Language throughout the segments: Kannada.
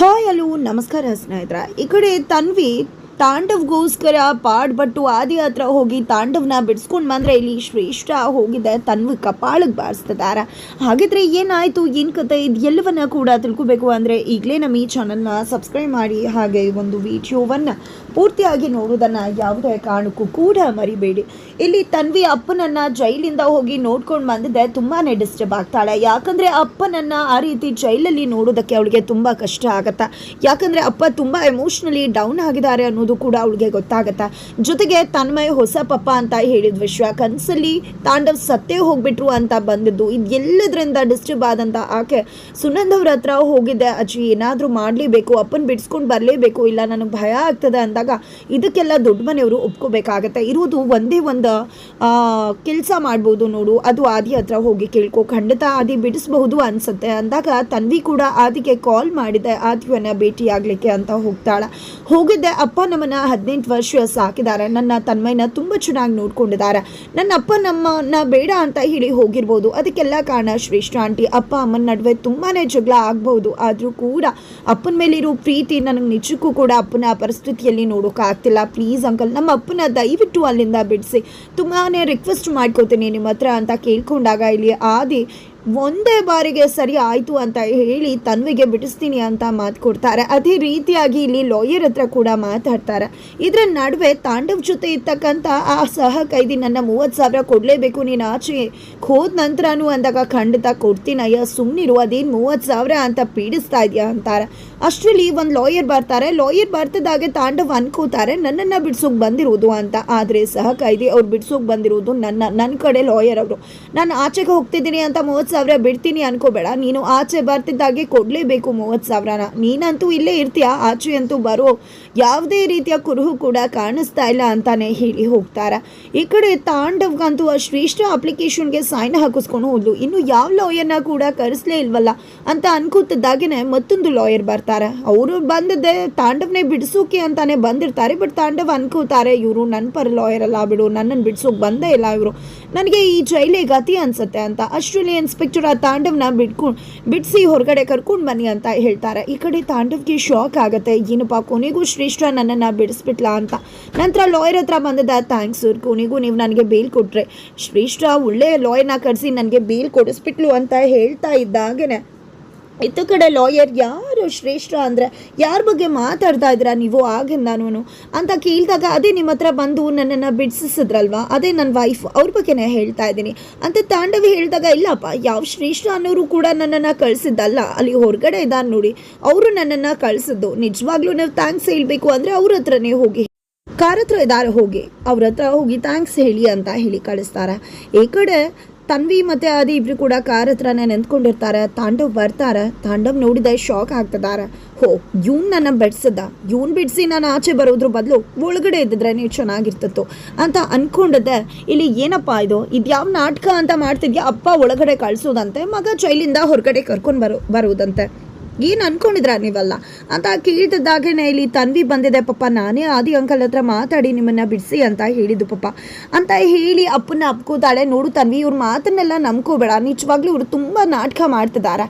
ಹಾಯ್ ಹಲೋ ನಮಸ್ಕಾರ ಸ್ನೇಹಿತರ. ಈ ಕಡೆ ತನ್ವಿ ತಾಂಡವ್ಗೋಸ್ಕರ ಪಾಡ್ಬಟ್ಟು ಆದಿ ಹತ್ರ ಹೋಗಿ ತಾಂಡವನ ಬಿಡಿಸ್ಕೊಂಡು ಬಂದ್ರೆ ಇಲ್ಲಿ ಶ್ರೇಷ್ಠ ಹೋಗಿದೆ ತನ್ವಿ ಕಪಾಳಕ್ಕೆ ಬಾರಿಸ್ತಿದ್ದಾರೆ ಹಾಗಿದ್ರೆ ಏನಾಯಿತು? ಏನು ಕತೆ? ಇದು ಎಲ್ಲವನ್ನ ಕೂಡ ತಿಳ್ಕೊಬೇಕು ಅಂದರೆ ಈಗಲೇ ನಮ್ಮ ಈ ಚಾನಲ್ನ ಸಬ್ಸ್ಕ್ರೈಬ್ ಮಾಡಿ ಹಾಗೆ ಒಂದು ವಿಡಿಯೋವನ್ನು ಪೂರ್ತಿಯಾಗಿ ನೋಡೋದನ್ನು ಯಾವುದೇ ಕಾರಣಕ್ಕೂ ಕೂಡ ಮರಿಬೇಡಿ. ಇಲ್ಲಿ ತನ್ವಿ ಅಪ್ಪನನ್ನ ಜೈಲಿಂದ ಹೋಗಿ ನೋಡ್ಕೊಂಡು ಬಂದಿದ್ದೆ ತುಂಬಾ ಡಿಸ್ಟರ್ಬ್ ಆಗ್ತಾಳೆ. ಯಾಕಂದರೆ ಅಪ್ಪನನ್ನ ಆ ರೀತಿ ಜೈಲಲ್ಲಿ ನೋಡೋದಕ್ಕೆ ಅವಳಿಗೆ ತುಂಬ ಕಷ್ಟ ಆಗತ್ತೆ? ಯಾಕಂದರೆ ಅಪ್ಪ ತುಂಬ ಎಮೋಷ್ನಲಿ ಡೌನ್ ಆಗಿದ್ದಾರೆ ಅನ್ನೋದು ಕೂಡ ಅವಳಿಗೆ ಗೊತ್ತಾಗತ್ತೆ. ಜೊತೆಗೆ ತನ್ಮಯ ಹೊಸ ಪಪ್ಪ ಅಂತ ಹೇಳಿದ ವಿಶ್ವ, ಕನಸಲ್ಲಿ ತಾಂಡವ್ ಸತ್ತೇ ಹೋಗ್ಬಿಟ್ರು ಅಂತ ಬಂದಿದ್ದು. ಇದೆಲ್ಲದರಿಂದ ಡಿಸ್ಟರ್ಬ್ ಆದಂತ ಆಕೆ, ಸುನಂದ್ ಅವ್ರ ಹತ್ರ ಹೋಗಿದ್ದೆ, ಅಜ್ಜಿ, ಏನಾದರೂ ಮಾಡ್ಲೇಬೇಕು, ಅಪ್ಪನ ಬಿಡಿಸ್ಕೊಂಡು ಬರ್ಲೇಬೇಕು, ಇಲ್ಲ ನನಗೆ ಭಯ ಆಗ್ತದೆ ಅಂದಾಗ ಇದಕ್ಕೆಲ್ಲ ದೊಡ್ಡ ಮನೆಯವರು ಒಪ್ಕೋಬೇಕಾಗತ್ತೆ. ಇರೋದು ಒಂದೇ ಒಂದು ಕೆಲಸ ಮಾಡ್ಬೋದು ನೋಡು, ಅದು ಆದಿ ಹತ್ರ ಹೋಗಿ ಕೇಳ್ಕೊ, ಖಂಡಿತ ಆದಿ ಬಿಡಿಸ್ಬಹುದು ಅನ್ಸುತ್ತೆ. ಅಂದಾಗ ತನ್ವಿ ಕೂಡ ಆದಿಗೆ ಕಾಲ್ ಮಾಡಿದೆ ಆದಿವನ್ನ ಭೇಟಿ ಆಗ್ಲಿಕ್ಕೆ ಅಂತ ಹೋಗ್ತಾಳ. ಹೋಗಿದ್ದೆ ಅಪ್ಪ ನಮ್ಮನ್ನ ಹದಿನೆಂಟು ವರ್ಷ ಸಾಕಿದ್ದಾರೆ. ನನ್ನ ತನ್ಮಯನ ತುಂಬ ಚೆನ್ನಾಗಿ ನೋಡ್ಕೊಂಡಿದ್ದಾರೆ. ನನ್ನ ಅಪ್ಪ ನಮ್ಮನ್ನ ಬೇಡ ಅಂತ ಹೇಳಿ ಹೋಗಿರ್ಬೋದು. ಅದಕ್ಕೆಲ್ಲ ಕಾರಣ ಶ್ರೇಷ್ಠ ಆಂಟಿ. ಅಪ್ಪ, ಅಮ್ಮನ ನಡುವೆ ತುಂಬಾ ಜಗಳ ಆಗ್ಬೋದು ಆದರೂ ಕೂಡ ಅಪ್ಪನ ಮೇಲಿರೋ ಪ್ರೀತಿ ನನಗೆ ನಿಜಕ್ಕೂ ಕೂಡ ಅಪ್ಪನ ಪರಿಸ್ಥಿತಿಯಲ್ಲಿ ನೋಡೋಕ್ಕಾಗ್ತಿಲ್ಲ ಪ್ಲೀಸ್ ಅಂಕಲ್, ನಮ್ಮ ಅಪ್ಪನ ದಯವಿಟ್ಟು ಅಲ್ಲಿಂದ ಬಿಡಿಸಿ. ತುಂಬಾ ರಿಕ್ವೆಸ್ಟ್ ಮಾಡ್ಕೋತೀನಿ ನಿಮ್ಮ ಹತ್ರ ಅಂತ ಕೇಳ್ಕೊಂಡಾಗ ಇಲ್ಲಿ ಆದಿ ಒಂದೇ ಬಾರಿಗೆ ಸರಿ ಆಯಿತು ಅಂತ ಹೇಳಿ ತನ್ವಿಗೆ ಬಿಡಿಸ್ತೀನಿ ಅಂತ ಮಾತು ಕೊಡ್ತಾರೆ. ಅದೇ ರೀತಿಯಾಗಿ ಇಲ್ಲಿ ಲಾಯರ್ ಹತ್ರ ಕೂಡ ಮಾತಾಡ್ತಾರೆ. ಇದರ ನಡುವೆ ತಾಂಡವ್ ಜೊತೆ ಇರ್ತಕ್ಕಂಥ ಆ ಸಹ ಕೈದಿ ನನ್ನ ಮೂವತ್ತು ಸಾವಿರ ಕೊಡಲೇಬೇಕು, ನೀನು ಆಚೆ ಹೋದ ನಂತರನೂ ಅಂದಾಗ ಖಂಡಿತ ಕೊಡ್ತೀನಿ ಅಯ್ಯ ಸುಮ್ಮನಿರು ಅದೇನು ಮೂವತ್ತು ಸಾವಿರ ಅಂತ ಪೀಡಿಸ್ತಾ ಇದೆಯಾ ಅಂತಾರೆ. ಅಷ್ಟರಲ್ಲಿ ಒಂದು ಲಾಯರ್ ಬರ್ತಾರೆ. ಲಾಯರ್ ಬರ್ತದಾಗೆ ತಾಂಡವ್ ಅನ್ಕೋತಾರೆ, ನನ್ನನ್ನು ಬಿಡ್ಸೋಕೆ ಬಂದಿರೋದು ಅಂತ. ಆದರೆ ಸಹ ಕೈದಿ ಅವ್ರು ಬಿಡ್ಸೋಕೆ ಬಂದಿರುವುದು ನನ್ನ ನನ್ನ ಕಡೆ ಲಾಯರ್ ಅವರು. ನಾನು ಆಚೆಗೆ ಹೋಗ್ತಿದ್ದೀನಿ ಅಂತ ಮೂವತ್ತು ಸಾವಿರ ಬಿಡ್ತೀನಿ ಅನ್ಕೋಬೇಡ. ನೀನು ಆಚೆ ಬರ್ತಿದ್ದಾಗೆ ಕೊಡಲೇಬೇಕು ಮೂವತ್ತು ಸಾವಿರನ. ನೀನಂತೂ ಇಲ್ಲೇ ಇರ್ತೀಯ? ಆಚೆ ಅಂತೂ ಬರೋ ಯಾವುದೇ ರೀತಿಯ ಕುರುಹು ಕೂಡ ಕಾಣಿಸ್ತಾ ಇಲ್ಲ ಅಂತಾನೆ ಹೇಳಿ ಹೋಗ್ತಾರೆ. ಈ ಕಡೆ ತಾಂಡವ್ಗಂತೂ ಆ ಶ್ರೇಷ್ಠ ಅಪ್ಲಿಕೇಶನ್ಗೆ ಸೈನ್ ಹಾಕಿಸ್ಕೊಂಡು ಹೋದ್ಲು. ಇನ್ನು ಯಾವ ಲಾಯರ್ನ ಕೂಡ ಕರೆಸ್ಲೇ ಇಲ್ವಲ್ಲ ಅಂತ ಅನ್ಕೋತಿದ್ದಾಗೇನೆ ಮತ್ತೊಂದು ಲಾಯರ್ ಬರ್ತಾರೆ. ಅವರು ಬಂದದ್ದೇ ತಾಂಡವನೇ ಬಿಡಿಸೋಕೆ ಅಂತಾನೆ ಬಂದಿರ್ತಾರೆ. ಬಟ್ ತಾಂಡವ್ ಅನ್ಕೋತಾರೆ, ಇವರು ನನ್ನ ಪರ ಲಾಯರ್ ಅಲ್ಲ ಬಿಡು. ನನ್ನನ್ನು ಬಿಡಿಸೋಕೆ ಬಂದೇ ಇಲ್ಲ ಇವರು. ನನಗೆ ಈ ಜೈಲೇ ಗತಿ ಅನ್ಸುತ್ತೆ ಅಂತ. ಅಷ್ಟರಲ್ಲಿ ಇನ್ಸ್ಪೆಕ್ಟರ್ ಆ ತಾಂಡವ್ನ ಬಿಟ್ಕೊಂಡು ಬಿಡಿಸಿ ಹೊರಗಡೆ ಕರ್ಕೊಂಡು ಬನ್ನಿ ಅಂತ ಹೇಳ್ತಾರೆ. ಈ ಕಡೆ ತಾಂಡವ್ಗೆ ಶಾಕ್ ಆಗುತ್ತೆ. ಏನಪ್ಪ, ಕೊನೆಗೂ ಶ್ರೇಷ್ಠ ನನ್ನನ್ನು ಬಿಡಿಸ್ಬಿಟ್ಲಾ ಅಂತ. ನಂತರ ಲಾಯರ್ ಹತ್ರ ಬಂದದ ಥ್ಯಾಂಕ್ಸ್ ಸರ್ ಕೊನೆಗೂ ನೀವು ನನಗೆ ಬೇಲ್ ಕೊಟ್ಟರೆ ಶ್ರೇಷ್ಠ ಒಳ್ಳೆ ಲಾಯರ್ನ ಕರೆಸಿ ನನಗೆ ಬೇಲ್ ಕೊಡಿಸ್ಬಿಟ್ಲು ಅಂತ ಹೇಳ್ತಾ ಇದ್ದಾಗೇನೆ ಇತ್ತ ಕಡೆ ಲಾಯರ್ ಯಾರು ಶ್ರೇಷ್ಠ ಅಂದರೆ ಯಾರ ಬಗ್ಗೆ ಮಾತಾಡ್ತಾ ಇದ್ದೀರಾ ನೀವು ಆಗಿಂದಾನು ಅಂತ ಕೇಳಿದಾಗ ಅದೇ ನಿಮ್ಮ ಹತ್ರ ಬಂದು ನನ್ನನ್ನು ಬಿಡಿಸಿದ್ರಲ್ವಾ ಅದೇ ನನ್ನ ವೈಫ್ ಅವ್ರ ಬಗ್ಗೆನೇ ಹೇಳ್ತಾ ಇದ್ದೀನಿ. ಅಂತ ತಾಂಡವಿ ಹೇಳಿದಾಗ, ಇಲ್ಲಪ್ಪ, ಯಾವ ಶ್ರೇಷ್ಠ ಅನ್ನೋರು ಕೂಡ ನನ್ನನ್ನು ಕಳಿಸಿದ್ದಲ್ಲ. ಅಲ್ಲಿ ಹೊರಗಡೆ ಇದ್ದಾನೆ ನೋಡಿ, ಅವರು ನನ್ನನ್ನು ಕಳಿಸಿದ್ದು. ನಿಜವಾಗ್ಲೂ ನೀವು ಥ್ಯಾಂಕ್ಸ್ ಹೇಳಬೇಕು ಅಂದರೆ ಅವ್ರ ಹತ್ರನೇ ಹೋಗಿ. ಕಾರ್ ಹತ್ರ ಇದ್ದಾರೆ ಹೋಗಿ. ಅವ್ರ ಹತ್ರ ಹೋಗಿ ಥ್ಯಾಂಕ್ಸ್ ಹೇಳಿ ಅಂತ ಹೇಳಿ ಕಳಿಸ್ತಾರೆ. ಈ ಕಡೆ ತನ್ವಿ ಮತ್ತೆ ಆದಿ ಇಬ್ರು ಕೂಡ ಕಾರ್ ಹತ್ರನೇ ನಿಂತ್ಕೊಂಡಿರ್ತಾರೆ. ತಾಂಡವ್ ಬರ್ತಾರೆ. ತಾಂಡವ್ ನೋಡಿದ ಶಾಕ್ ಆಗ್ತಿದ್ದಾರೆ. ಹೋ, ಇವ್ನು ನನ್ನ ಬೆಡ್ಸದ ಇವ್ನ್ ಬಿಡಿಸಿ ನಾನು ಆಚೆ ಬರೋದ್ರ ಬದಲು ಒಳಗಡೆ ಇದ್ದಿದ್ರೆ ನೀವು ಚೆನ್ನಾಗಿರ್ತಿತ್ತು ಅಂತ ಅನ್ಕೊಂಡದ ಇಲ್ಲಿ ಏನಪ್ಪ ಇದು? ಇದ್ಯಾವ ನಾಟಕ ಅಂತ ಮಾಡ್ತಿದ್ಯಾ? ಅಪ್ಪ ಒಳಗಡೆ ಕಳ್ಸೋದಂತೆ, ಮಗ ಜೈಲಿಂದ ಹೊರಗಡೆ ಕರ್ಕೊಂಡು ಬರೋ, ಬರೋದಂತೆ. ಏನು ಅನ್ಕೊಂಡಿದ್ರ ನೀವಲ್ಲ? ಅಂತ ಕೇಳಿದಾಗೇನೆ ಇಲ್ಲಿ ತನ್ವಿ ಬಂದಿದೆ ಪಪ್ಪ ನಾನೇ ಆದಿ ಅಂಕಲ್ ಹತ್ರ ಮಾತಾಡಿ ನಿಮ್ಮನ್ನ ಬಿಡಿಸಿ ಅಂತ ಹೇಳಿದ್ದು ಪಪ್ಪ ಅಂತ ಹೇಳಿ ಅಪ್ಪನ ಅಪ್ಕೋತಾಳೆ. ನೋಡು ತನ್ವಿ, ಇವ್ರ ಮಾತನ್ನೆಲ್ಲ ನಂಬ್ಕೋಬೇಡ. ನಿಜವಾಗ್ಲೂ ಇವರು ತುಂಬ ನಾಟಕ ಮಾಡ್ತಿದ್ದಾರೆ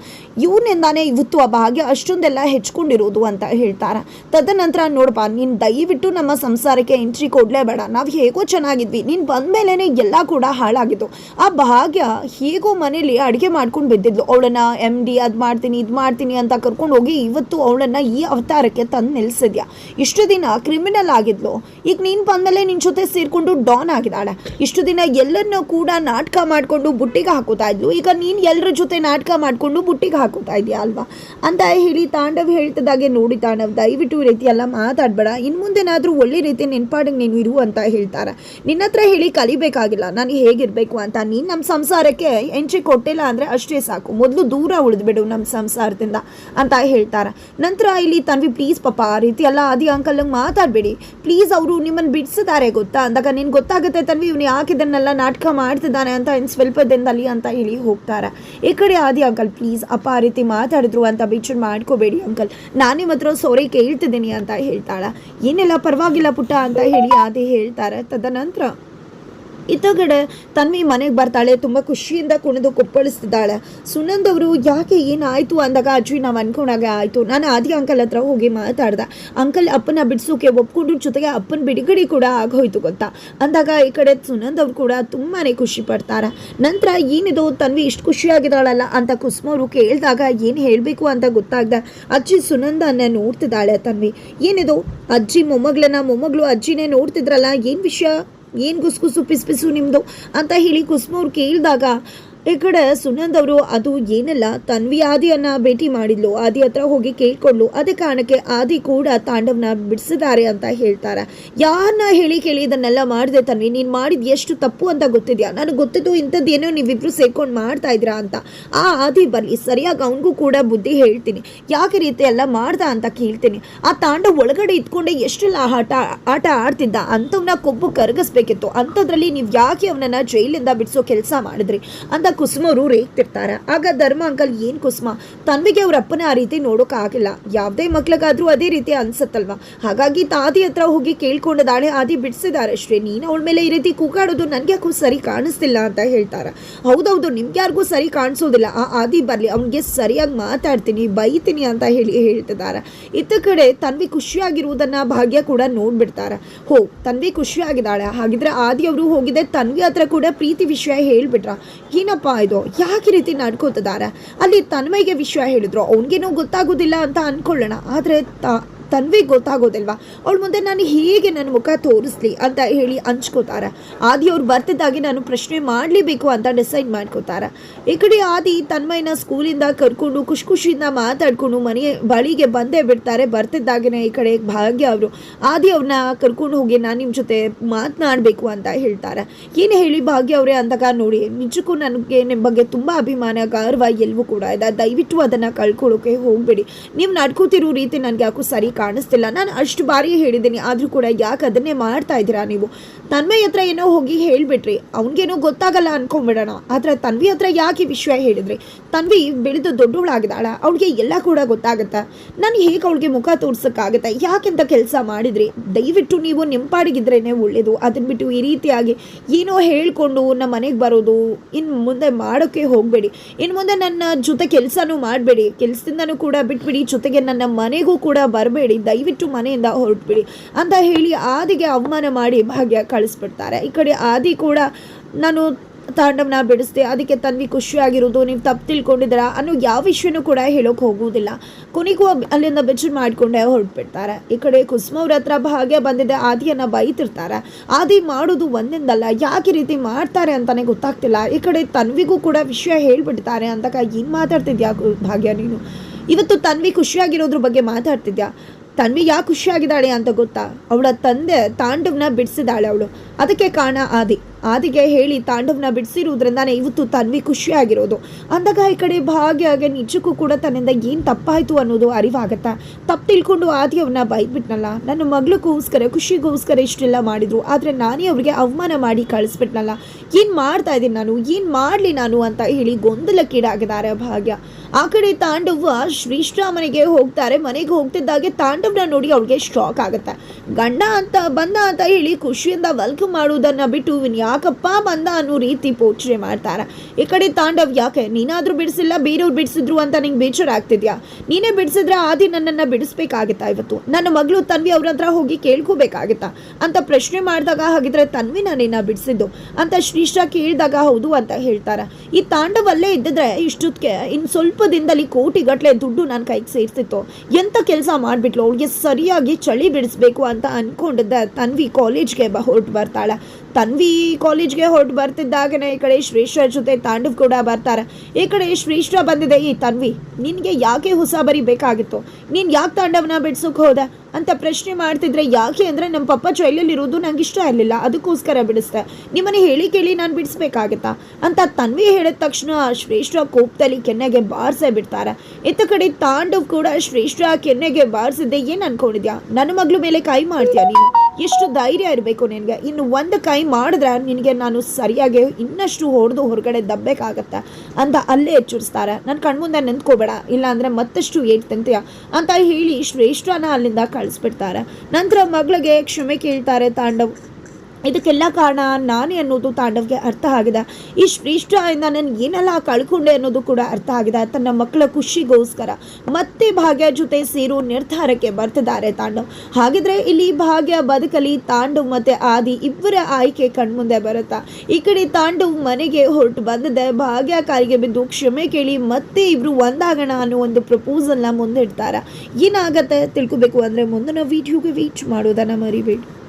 ಇವನಿಂದಾನೇ ಇವತ್ತು ಆ ಭಾಗ್ಯ ಅಷ್ಟೊಂದೆಲ್ಲ ಹೆಚ್ಕೊಂಡಿರೋದು ಅಂತ ಹೇಳ್ತಾರೆ. ತದನಂತರ ನೋಡಪ್ಪ, ನೀನು ದಯವಿಟ್ಟು ನಮ್ಮ ಸಂಸಾರಕ್ಕೆ ಎಂಟ್ರಿ ಕೊಡಲೇಬೇಡ. ನಾವು ಹೇಗೋ ಚೆನ್ನಾಗಿದ್ವಿ. ನೀನು ಬಂದಮೇಲೆ ಎಲ್ಲ ಕೂಡ ಹಾಳಾಗಿದ್ದು. ಆ ಭಾಗ್ಯ ಹೇಗೋ ಮನೇಲಿ ಅಡುಗೆ ಮಾಡ್ಕೊಂಡು ಬಿದ್ದಿದ್ಲು. ಅವಳನ್ನ ಎಂ ಡಿ ಅದು ಮಾಡ್ತೀನಿ, ಇದು ಮಾಡ್ತೀನಿ ಅಂತ ಕರ್ಕೊಂಡು ಹೋಗಿ ಇವತ್ತು ಅವಳನ್ನ ಈ ಅವತಾರಕ್ಕೆ ತಂದು ನಿಲ್ಸಿದ್ಯಾ ಇಷ್ಟು ದಿನ ಕ್ರಿಮಿನಲ್ ಆಗಿದ್ಲು. ಈಗ ನೀನು ಬಂದಮೇಲೆ ನಿನ್ನ ಜೊತೆ ಸೇರಿಕೊಂಡು ಡಾನ್ ಆಗಿದ್ದಾಳೆ. ಇಷ್ಟು ದಿನ ಎಲ್ಲರನ್ನ ಕೂಡ ನಾಟಕ ಮಾಡಿಕೊಂಡು ಬುಟ್ಟಿಗೆ ಹಾಕೋತಾ ಇದ್ಲು. ಈಗ ನೀನು ಎಲ್ಲರ ಜೊತೆ ನಾಟಕ ಮಾಡಿಕೊಂಡು ಬುಟ್ಟಿಗೆ ಹಾಕೋತಾ ಇದೆಯಾ ಅಲ್ವಾ? ಅಂತ ಹೇಳಿ ತಾಂಡವ್ ಹೇಳ್ತಿದ್ದಾಗೆ ನೋಡಿ ತಾಂಡವ್, ದಯವಿಟ್ಟು ಈ ರೀತಿ ಎಲ್ಲ ಮಾತಾಡಬೇಡ. ಇನ್ನು ಮುಂದೆನಾದರೂ ಒಳ್ಳೆ ರೀತಿ ನೆನ್ಪಾಡಿಗೆ ನೀನು ಇರು ಅಂತ ಹೇಳ್ತಾರೆ. ನಿನ್ನ ಹತ್ರ ಹೇಳಿ ಕಲಿಬೇಕಾಗಿಲ್ಲ. ನಾನು ಹೇಗಿರಬೇಕು ಅಂತ. ನೀನು ನಮ್ಮ ಸಂಸಾರಕ್ಕೆ ಎಂಟ್ರಿ ಕೊಟ್ಟಿಲ್ಲ ಅಂದರೆ ಅಷ್ಟೇ ಸಾಕು. ಮೊದಲು ದೂರ ಉಳಿದ್ಬಿಡು ನಮ್ಮ ಸಂಸಾರದಿಂದ. ಅಂತ ಹೇಳ್ತಾರೆ. ನಂತರ ಇಲ್ಲಿ ತನ್ವಿ ಪ್ಲೀಸ್ ಪಾಪ ಆ ರೀತಿ ಎಲ್ಲ ಆದಿ ಅಂಕಲ್ಗೆ ಮಾತಾಡಬೇಡಿ. ಪ್ಲೀಸ್ ಅವರು ನಿಮ್ಮನ್ನು ಬಿಡಿಸಿದ್ದಾರೆ ಗೊತ್ತಾ? ಅಂದಾಗ ನಿನ್ಗೆ ಗೊತ್ತಾಗುತ್ತೆ ತನ್ವಿ, ಇವನು ಯಾಕೆ ಇದನ್ನೆಲ್ಲ ನಾಟಕ ಮಾಡ್ತಿದ್ದಾನೆ ಅಂತ ಇನ್ನು ಸ್ವಲ್ಪ ದಿನದಲ್ಲಿ ಅಂತ ಹೇಳಿ ಹೋಗ್ತಾರೆ. ಈ ಕಡೆ ಆದಿ ಅಂಕಲ್ ಪ್ಲೀಸ್ ಅಪ್ಪ ಆ ರೀತಿ ಮಾತಾಡಿದ್ರು ಅಂತ ಬಿಚ್ಚು ಮಾಡ್ಕೋಬೇಡಿ ಅಂಕಲ್ ನಾನು ನಿಮ್ಮ ಹತ್ರ ಸಾರಿ ಕೇಳ್ತಿದ್ದೀನಿ ಅಂತ ಹೇಳ್ತಾಳೆ. ಏನೆಲ್ಲ ಪರವಾಗಿಲ್ಲ ಪುಟ್ಟ ಅಂತ ಹೇಳಿ ಆದಿ ಹೇಳ್ತಾರೆ. ತದನಂತರ ಇತ್ತ ಕಡೆ ತನ್ವಿ ಮನೆಗೆ ಬರ್ತಾಳೆ, ತುಂಬ ಖುಷಿಯಿಂದ ಕುಣಿದು ಕುಪ್ಪಳಿಸ್ತಿದ್ದಾಳೆ. ಸುನಂದ್ ಅವರು, ಯಾಕೆ ಏನಾಯಿತು? ಅಂದಾಗ ಅಜ್ಜಿ, ನಾವು ಅನ್ಕೊಂಡಾಗ ಆಯಿತು. ನಾನು ಆದಿ ಅಂಕಲ್ ಹತ್ರ ಹೋಗಿ ಮಾತಾಡ್ದೆ. ಅಂಕಲ್ ಅಪ್ಪನ ಬಿಡಿಸೋಕೆ ಒಪ್ಕೊಂಡ್ರ ಜೊತೆಗೆ ಅಪ್ಪನ ಬಿಡುಗಡೆ ಕೂಡ ಆಗೋಯ್ತು ಗೊತ್ತಾ? ಅಂದಾಗ ಈ ಕಡೆ ಸುನಂದ್ ಅವ್ರು ಕೂಡ ತುಂಬಾ ಖುಷಿ ಪಡ್ತಾರೆ. ನಂತರ, ಏನಿದು? ತನ್ವಿ ಇಷ್ಟು ಖುಷಿಯಾಗಿದ್ದಾಳಲ್ಲ? ಅಂತ ಕುಸುಮ ಅವರು ಕೇಳಿದಾಗ, ಏನು ಹೇಳಬೇಕು ಅಂತ ಗೊತ್ತಾಗ್ದೆ. ಅಜ್ಜಿ ಸುನಂದನ್ನ ನೋಡ್ತಿದ್ದಾಳೆ ತನ್ವಿ. ಏನಿದು? ಅಜ್ಜಿ ಮೊಮ್ಮಗಳನ್ನ ಮೊಮ್ಮಗಳು ಅಜ್ಜಿನೇ ನೋಡ್ತಿದ್ರಲ್ಲ, ಏನು ವಿಷಯ? ಏನು ಗುಸ್ಗುಸು ಪಿಸ್ಪಿಸು ನಿಮ್ಮದು ಅಂತ ಹೇಳಿ ಕುಸುಮ ಅವ್ರು ಕೇಳಿದಾಗ ಈ ಕಡೆ ಸುನಂದ್ ಅವರು, ಅದು ಏನಿಲ್ಲ, ತನ್ವಿ ಆದಿಯನ್ನ ಭೇಟಿ ಮಾಡಿದ್ಲು. ಆದಿ ಹತ್ರ ಹೋಗಿ ಕೇಳ್ಕೊಂಡ್ಲು. ಅದೇ ಕಾರಣಕ್ಕೆ ಆದಿ ಕೂಡ ತಾಂಡವ್ನ ಬಿಡಿಸಿದ್ದಾರೆ ಅಂತ ಹೇಳ್ತಾರೆ. ಯಾರನ್ನ ಹೇಳಿ ಕೇಳಿ ಇದನ್ನೆಲ್ಲ ಮಾಡಿದೆ ತನ್ವಿ? ನೀನು ಮಾಡಿದ್ ಎಷ್ಟು ತಪ್ಪು ಅಂತ ಗೊತ್ತಿದ್ಯಾ? ನನಗೆ ಗೊತ್ತಿದ್ದು ಇಂಥದ್ದೇನೋ ನೀವಿಬ್ರು ಸೇರ್ಕೊಂಡು ಮಾಡ್ತಾ ಇದ್ರಾ ಅಂತ. ಆ ಆದಿ ಬರ್ಲಿ. ಸರಿಯಾಗಿ ಅವನಿಗೂ ಕೂಡ ಬುದ್ಧಿ ಹೇಳ್ತೀನಿ. ಯಾಕೆ ರೀತಿ ಎಲ್ಲ ಮಾಡ್ದ ಅಂತ ಕೇಳ್ತೀನಿ. ಆ ತಾಂಡವ್ ಒಳಗಡೆ ಇದ್ಕೊಂಡೆ ಎಷ್ಟೆಲ್ಲ ಆಟ ಆಟ ಆಡ್ತಿದ್ದ? ಅಂಥವ್ನ ಕೊಬ್ಬು ಕರಗಿಸ್ಬೇಕಿತ್ತು. ಅಂಥದ್ರಲ್ಲಿ ನೀವು ಯಾಕೆ ಅವನನ್ನ ಜೈಲಿಂದ ಬಿಡಿಸೋ ಕೆಲಸ ಮಾಡಿದ್ರಿ? ಅಂತ ಕುಸುಮರು ರೇಗ್ತಿರ್ತಾರೆ ಆಗ ಧರ್ಮ ಅಂಕಲ್ ಏನ್ ಕುಸುಮ? ತನ್ವಿಗೆ ಅವ್ರ ಅಪ್ಪನ ಆ ರೀತಿ ನೋಡೋಕ್ ಆಗಿಲ್ಲ. ಯಾವುದೇ ಮಕ್ಳಿಗಾದ್ರೂ ಅದೇ ರೀತಿ ಅನ್ಸತ್ತಲ್ವಾ? ಹಾಗಾಗಿ ತಾದಿ ಹತ್ರ ಹೋಗಿ ಕೇಳ್ಕೊಂಡಿದ್ದಾಳೆ ಆದಿ ಬಿಡಿಸಿದ್ದಾರೆ. ಶ್ರೀ, ನೀನು ಅವಳ ಮೇಲೆ ಈ ರೀತಿ ಕೂಗಾಡೋದು ನನಗೆ ಯಾಕೂ ಸರಿ ಕಾಣಿಸ್ತಿಲ್ಲ ಅಂತ ಹೇಳ್ತಾರೆ. ಹೌದೌದು ನಿಮ್ಗೆ ಯಾರಿಗೂ ಸರಿ ಕಾಣಿಸೋದಿಲ್ಲ. ಆ ಆದಿ ಬರಲಿ, ಅವನಿಗೆ ಸರಿಯಾಗಿ ಮಾತಾಡ್ತೀನಿ, ಬೈತೀನಿ ಅಂತ ಹೇಳಿ ಹೇಳ್ತಿದ್ದಾರೆ ಇತ್ತ ಕಡೆ ತನ್ವಿ ಖುಷಿಯಾಗಿರುವುದನ್ನ ಭಾಗ್ಯ ಕೂಡ ನೋಡ್ಬಿಡ್ತಾರೆ. ಹೋ, ತನ್ವಿ ಖುಷಿಯಾಗಿದ್ದಾಳೆ. ಹಾಗಿದ್ರೆ ಆದಿ ಅವರು ಹೋಗಿದ್ದೆ ತನ್ವಿ ಹತ್ರ ಕೂಡ ಪ್ರೀತಿ ವಿಷಯ ಹೇಳ್ಬಿಟ್ರ. ಏನಪ್ಪ ಇದು? ಯಾಕೆ ರೀತಿ ನಡ್ಕೋತಿದ್ದಾರೆ? ಅಲ್ಲಿ ತನ್ಮಯ್ಗೆ ವಿಷಯ ಹೇಳಿದ್ರು. ಅವನಿಗೇನೋ ಗೊತ್ತಾಗೋದಿಲ್ಲ ಅಂತ ಅಂದ್ಕೊಳ್ಳೋಣ ಆದರೆ ತ ತನ್ವಿಗೆ ಗೊತ್ತಾಗೋದಿಲ್ವಾ? ಅವಳ ಮುಂದೆ ನಾನು ಹೇಗೆ ನನ್ನ ಮುಖ ತೋರಿಸ್ಲಿ ಅಂತ ಹೇಳಿ ಹಂಚ್ಕೋತಾರೆ. ಆದಿ ಅವ್ರು ಬರ್ತಿದ್ದಾಗೆ ನಾನು ಪ್ರಶ್ನೆ ಮಾಡಲೇಬೇಕು ಅಂತ ಡಿಸೈಡ್ ಮಾಡ್ಕೋತಾರೆ. ಈ ಕಡೆ ಆದಿ ತನ್ಮಯ್ಯನ ಸ್ಕೂಲಿಂದ ಕರ್ಕೊಂಡು ಖುಷಿ ಖುಷಿಯಿಂದ ಮಾತಾಡ್ಕೊಂಡು ಮನೆ ಬಳಿಗೆ ಬಂದೇ ಬಿಡ್ತಾರೆ. ಬರ್ತಿದ್ದಾಗೇನೆ ಈ ಕಡೆ ಭಾಗ್ಯ ಅವರು. ಆದಿ ಅವ್ರನ್ನ ಕರ್ಕೊಂಡು ಹೋಗಿ ನಾನು ನಿಮ್ಮ ಜೊತೆ ಮಾತನಾಡಬೇಕು ಅಂತ ಹೇಳ್ತಾರೆ. ಏನು ಹೇಳಿ ಭಾಗ್ಯ ಅವರೇ ಅಂದಾಗ ನೋಡಿ, ನಿಜಕ್ಕೂ ನನಗೆ ನಿಮ್ಮ ಬಗ್ಗೆ ತುಂಬ ಅಭಿಮಾನ, ಗೌರವ ಎಲ್ಲವೂ ಕೂಡ ಇದೆ. ದಯವಿಟ್ಟು ಅದನ್ನು ಕಳ್ಕೊಳ್ಳೋಕೆ ಹೋಗಬೇಡಿ. ನೀವು ನಡ್ಕೋತಿರೋ ರೀತಿ ನನಗೆ ಯಾಕೋ ಸರಿ ಕಾಣಿಸ್ತಿಲ್ಲ. ನಾನು ಅಷ್ಟು ಬಾರಿ ಹೇಳಿದ್ದೀನಿ, ಆದರೂ ಕೂಡ ಯಾಕೆ ಅದನ್ನೇ ಮಾಡ್ತಾ ಇದ್ದೀರಾ ನೀವು? ತನ್ಮಯ್ ಹತ್ರ ಏನೋ ಹೋಗಿ ಹೇಳಿಬಿಟ್ರಿ. ಅವ್ನಿಗೇನೋ ಗೊತ್ತಾಗಲ್ಲ ಅನ್ಕೊಂಡ್ಬಿಡೋಣ. ಆದರೆ ತನ್ವಿ ಹತ್ರ ಯಾಕೆ ಈ ವಿಷಯ ಹೇಳಿದ್ರಿ? ತನ್ವಿ ಬೆಳೆದು ದೊಡ್ಡವಳಾಗಿದ್ದಾಳ, ಅವಳಿಗೆ ಎಲ್ಲ ಕೂಡ ಗೊತ್ತಾಗುತ್ತೆ? ನಾನು ಹೇಗೆ ಅವಳಿಗೆ ಮುಖ ತೋರ್ಸೋಕ್ಕಾಗುತ್ತೆ? ಯಾಕೆಂತ ಕೆಲಸ ಮಾಡಿದ್ರಿ? ದಯವಿಟ್ಟು ನೀವು ನೆಂಪಾಡಿಗಿದ್ರೇ ಒಳ್ಳೇದು. ಅದನ್ನ ಬಿಟ್ಟು ಈ ರೀತಿಯಾಗಿ ಏನೋ ಹೇಳಿಕೊಂಡು ನಮ್ಮ ಮನೆಗೆ ಬರೋದು ಇನ್ನು ಮುಂದೆ ಮಾಡೋಕ್ಕೆ ಹೋಗಬೇಡಿ. ಇನ್ನು ಮುಂದೆ ನನ್ನ ಜೊತೆ ಕೆಲಸನೂ ಮಾಡಬೇಡಿ. ಕೆಲಸದಿಂದನೂ ಕೂಡ ಬಿಟ್ಬಿಡಿ. ಜೊತೆಗೆ ನನ್ನ ಮನೆಗೂ ಕೂಡ ಬರಬೇಡಿ. ದಯವಿಟ್ಟು ಮನೆಯಿಂದ ಹೊರಟ್ಬಿಡಿ ಅಂತ ಹೇಳಿ ಆದಿಗೆ ಅವಮಾನ ಮಾಡಿ ಭಾಗ್ಯ ಕಳಿಸ್ಬಿಡ್ತಾರೆ. ಈ ಕಡೆ ಆದಿ ಕೂಡ ನಾನು ತಾಂಡವನ ಬಿಡಿಸ್ದೆ ಅದಕ್ಕೆ ತನ್ವಿ ಖುಷಿಯಾಗಿರೋದು, ನೀವು ತಪ್ಪು ತಿಳ್ಕೊಂಡಿದ್ದೀರ ಅನ್ನೋ ಯಾವ ವಿಷಯನೂ ಕೂಡ ಹೇಳೋಕೆ ಹೋಗೋದಿಲ್ಲ ಕೊನೆಗೂ ಅಲ್ಲಿಂದ ಬೆಚ್ಚು ಮಾಡಿಕೊಂಡೇ ಹೊರಟ್ಬಿಡ್ತಾರೆ. ಈ ಕಡೆ ಕುಸುಮವ್ರ ಹತ್ರ ಭಾಗ್ಯ ಬಂದಿದೆ, ಆದಿಯನ್ನು ಬೈತಿರ್ತಾರೆ. ಆದಿ ಮಾಡೋದು ಒಂದಿಂದಲ್ಲ, ಯಾಕೆ ರೀತಿ ಮಾಡ್ತಾರೆ ಅಂತಲೇ ಗೊತ್ತಾಗ್ತಿಲ್ಲ. ಈ ಕಡೆ ತನ್ವಿಗೂ ಕೂಡ ವಿಷಯ ಹೇಳ್ಬಿಡ್ತಾರೆ ಅಂತಕ್ಕ ಏನು ಮಾತಾಡ್ತಿದ್ಯಾ ಭಾಗ್ಯ ನೀನು? ಇವತ್ತು ತನ್ವಿ ಖುಷಿಯಾಗಿರೋದ್ರ ಬಗ್ಗೆ ಮಾತಾಡ್ತಿದ್ಯಾ? ತನ್ವಿ ಯಾಕೆ ಖುಷಿಯಾಗಿದ್ದಾಳೆ ಅಂತ ಗೊತ್ತಾ? ಅವಳ ತಂದೆ ತಾಂಡವ್ನ ಬಿಡಿಸಿದಾಳೆ ಅವಳು. ಅದಕ್ಕೆ ಕಾರಣ ಆದಿ. ಆದಿಗೆ ಹೇಳಿ ತಾಂಡವನ ಬಿಡಿಸಿರುವುದರಿಂದಾನೇ ಇವತ್ತು ತನ್ವಿ ಖುಷಿಯಾಗಿರೋದು. ಅಂದಾಗ ಈ ಕಡೆ ಭಾಗ್ಯಗೆ ನಿಜಕ್ಕೂ ಕೂಡ ತನ್ನಿಂದ ಏನು ತಪ್ಪಾಯಿತು ಅನ್ನೋದು ಅರಿವಾಗತ್ತೆ. ತಪ್ಪು ತಿಳ್ಕೊಂಡು ಆದಿ ಅವ್ರನ್ನ ಬೈದ್ಬಿಟ್ನಲ್ಲ. ನನ್ನ ಮಗಳಿಗೋಸ್ಕರ ಖುಷಿಗೋಸ್ಕರ ಇಷ್ಟೆಲ್ಲ ಮಾಡಿದ್ರು. ಆದರೆ ನಾನೇ ಅವ್ರಿಗೆ ಅವಮಾನ ಮಾಡಿ ಕಳಿಸ್ಬಿಟ್ನಲ್ಲ. ಏನು ಮಾಡ್ತಾ ಇದ್ದೀನಿ ನಾನು? ಏನು ಮಾಡಲಿ ನಾನು ಅಂತ ಹೇಳಿ ಗೊಂದಲಕ್ಕೀಡಾಗಿದ್ದಾರೆ ಭಾಗ್ಯ. ಆ ಕಡೆ ತಾಂಡವ್ವ ಶ್ರೀಶ್ರಾಮನಿಗೆ ಹೋಗ್ತಾರೆ. ಮನೆಗೆ ಹೋಗ್ತಿದ್ದಾಗೆ ತಾಂಡವನ ನೋಡಿ ಅವ್ರಿಗೆ ಶಾಕ್ ಆಗುತ್ತೆ. ಗಂಡ ಅಂತ, ಬಂದ ಅಂತ ಹೇಳಿ ಖುಷಿಯಿಂದ ವೆಲ್ಕಮ್ ಮಾಡೋದನ್ನು ಬಿಟ್ಟು ಇವ್ನು ಯಾಕಪ್ಪ ಬಂದ ಅನ್ನೋ ರೀತಿ ಪೋಚನೆ ಮಾಡ್ತಾರೆ. ಈ ಕಡೆ ತಾಂಡವ್ ಯಾಕೆ? ನೀನಾದ್ರೂ ಬಿಡಿಸಿಲ್ಲ, ಬೇರೆಯವ್ರು ಬಿಡಿಸಿದ್ರು ಅಂತ ನಿಂಗೆ ಬೇಜಾರಾಗ್ತಿದ್ಯಾ? ನೀನೇ ಬಿಡಿಸಿದ್ರೆ ಆದಿ ನನ್ನನ್ನು ಬಿಡಿಸ್ಬೇಕಾಗತ್ತಾ ಇವತ್ತು? ನನ್ನ ಮಗಳು ತನ್ವಿ ಅವ್ರ ಹತ್ರ ಹೋಗಿ ಕೇಳ್ಕೋಬೇಕಾಗಿತ್ತಾ? ಅಂತ ಪ್ರಶ್ನೆ ಮಾಡಿದಾಗ ಹಾಗಿದ್ರೆ ತನ್ವಿ ನಾನೇನ ಬಿಡಿಸಿದ್ದು? ಅಂತ ಶ್ರೀಷ್ಠ ಕೇಳಿದಾಗ ಹೌದು ಅಂತ ಹೇಳ್ತಾರೆ. ಈ ತಾಂಡವಲ್ಲೇ ಇದ್ದಿದ್ರೆ ಇಷ್ಟೊತ್ತಿಗೆ ಇನ್ನು ಸ್ವಲ್ಪ ದಿನದಲ್ಲಿ ಕೋಟಿಗಟ್ಟಲೆ ದುಡ್ಡು ನನ್ನ ಕೈಗೆ ಸೇರ್ತಿತ್ತು ಎಂಥ ಕೆಲಸ ಮಾಡಿಬಿಟ್ಲು? ಅವಳಿಗೆ ಸರಿಯಾಗಿ ಚಳಿ ಬಿಡಿಸ್ಬೇಕು ಅಂತ ಅನ್ಕೊಂಡಿದ್ದ ತನ್ವಿ ಕಾಲೇಜ್ಗೆ ಹೊರಟು ಬರ್ತಾಳೆ. ತನ್ವಿ ಕಾಲೇಜ್ಗೆ ಹೊರಟು ಬರ್ತಿದ್ದಾಗನೇ ಈ ಕಡೆ ಶ್ರೇಷ್ಠ ಜೊತೆ ತಾಂಡವ್ ಕೂಡ ಬರ್ತಾರೆ. ಈ ಕಡೆ ಶ್ರೇಷ್ಠ ಬಂದಿದೆ. ಈ ತನ್ವಿ, ನಿನಗೆ ಯಾಕೆ ಹೊಸ ಬರಿ ಬೇಕಾಗಿತ್ತು? ನೀನು ಯಾಕೆ ತಾಂಡವನ ಬಿಡ್ಸೋಕೆ ಹೋದೆ? ಅಂತ ಪ್ರಶ್ನೆ ಮಾಡ್ತಿದ್ರೆ ಯಾಕೆ ಅಂದರೆ ನಮ್ಮ ಪಪ್ಪ ಜೈಲಲ್ಲಿರೋದು ನಂಗೆ ಇಷ್ಟ ಇರಲಿಲ್ಲ. ಅದಕ್ಕೋಸ್ಕರ ಬಿಡಿಸ್ದೆ. ನಿಮ್ಮನ್ನು ಹೇಳಿ ಕೇಳಿ ನಾನು ಬಿಡಿಸ್ಬೇಕಾಗತ್ತಾ? ಅಂತ ತನ್ವಿ ಹೇಳಿದ ತಕ್ಷಣ ಶ್ರೇಷ್ಠ ಕೋಪದಲ್ಲಿ ಕೆನ್ನೆಗೆ ಬಾರಿಸೇ ಬಿಡ್ತಾರೆ. ಇತ್ತ ಕಡೆ ತಾಂಡವ್ ಕೂಡ ಶ್ರೇಷ್ಠ ಕೆನ್ನೆಗೆ ಬಾರಿಸಿದ್ದೆ. ಏನು ಅನ್ಕೊಂಡಿದ್ಯಾ? ನನ್ನ ಮಗಳು ಮೇಲೆ ಕೈ ಮಾಡ್ತೀಯಾ ನೀನು? ಎಷ್ಟು ಧೈರ್ಯ ಇರಬೇಕು ನಿನಗೆ. ಇನ್ನು ಒಂದು ಕೈ ಮಾಡಿದ್ರೆ ನಿನಗೆ ನಾನು ಸರಿಯಾಗಿ ಇನ್ನಷ್ಟು ಹೊಡೆದು ಹೊರಗಡೆ ದಬ್ಬಬೇಕಾಗತ್ತೆ ಅಂತ ಅಲ್ಲೇ ಎಚ್ಚರಿಸ್ತಾರೆ. ನನ್ನ ಕಣ್ಮುಂದೆ ನಿಂತ್ಕೋಬೇಡ. ಇಲ್ಲಾಂದರೆ ಮತ್ತಷ್ಟು ಏಟ್ ತಿಂತೀಯ? ಅಂತ ಹೇಳಿ ಶ್ರೇಷ್ಠನ ಅಲ್ಲಿಂದ ಕಳಿಸ್ಬಿಡ್ತಾರೆ. ನಂತರ ಮಗಳಿಗೆ ಕ್ಷಮೆ ಕೇಳ್ತಾರೆ ತಾಂಡವ್. ಇದಕ್ಕೆಲ್ಲ ಕಾರಣ ನಾನೇ ಅನ್ನೋದು ತಾಂಡವ್ಗೆ ಅರ್ಥ ಆಗಿದೆ. ಈ ಶ್ರೇಷ್ಠದಿಂದ ನಾನು ಏನೆಲ್ಲ ಕಳ್ಕೊಂಡೆ ಅನ್ನೋದು ಕೂಡ ಅರ್ಥ ಆಗಿದೆ. ತನ್ನ ಮಕ್ಕಳ ಖುಷಿಗೋಸ್ಕರ ಮತ್ತೆ ಭಾಗ್ಯ ಜೊತೆ ಸೇರು ನಿರ್ಧಾರಕ್ಕೆ ಬರ್ತಿದ್ದಾರೆ ತಾಂಡವ್. ಹಾಗಿದ್ರೆ ಇಲ್ಲಿ ಭಾಗ್ಯ ಬದುಕಲಿ ತಾಂಡವ್ ಮತ್ತೆ ಆದಿ ಇಬ್ಬರ ಆಯ್ಕೆ ಕಣ್ಮುಂದೆ ಬರುತ್ತಾ? ಈ ಕಡೆ ತಾಂಡವ್ ಮನೆಗೆ ಹೊರಟು ಬಂದಿದೆ. ಭಾಗ್ಯ ಕಾಲಿಗೆ ಬಿದ್ದು ಕ್ಷಮೆ ಕೇಳಿ ಮತ್ತೆ ಇಬ್ರು ಒಂದಾಗಣ ಅನ್ನೋ ಒಂದು ಪ್ರಪೋಸಲ್ನ ಮುಂದಿಡ್ತಾರ. ಏನಾಗತ್ತೆ ತಿಳ್ಕೊಬೇಕು ಅಂದ್ರೆ ಮುಂದಿನ ವಿಡಿಯೋಗೆ ವೀಚ್ ಮಾಡೋದನ್ನ ಮರಿಬೇಡಿ.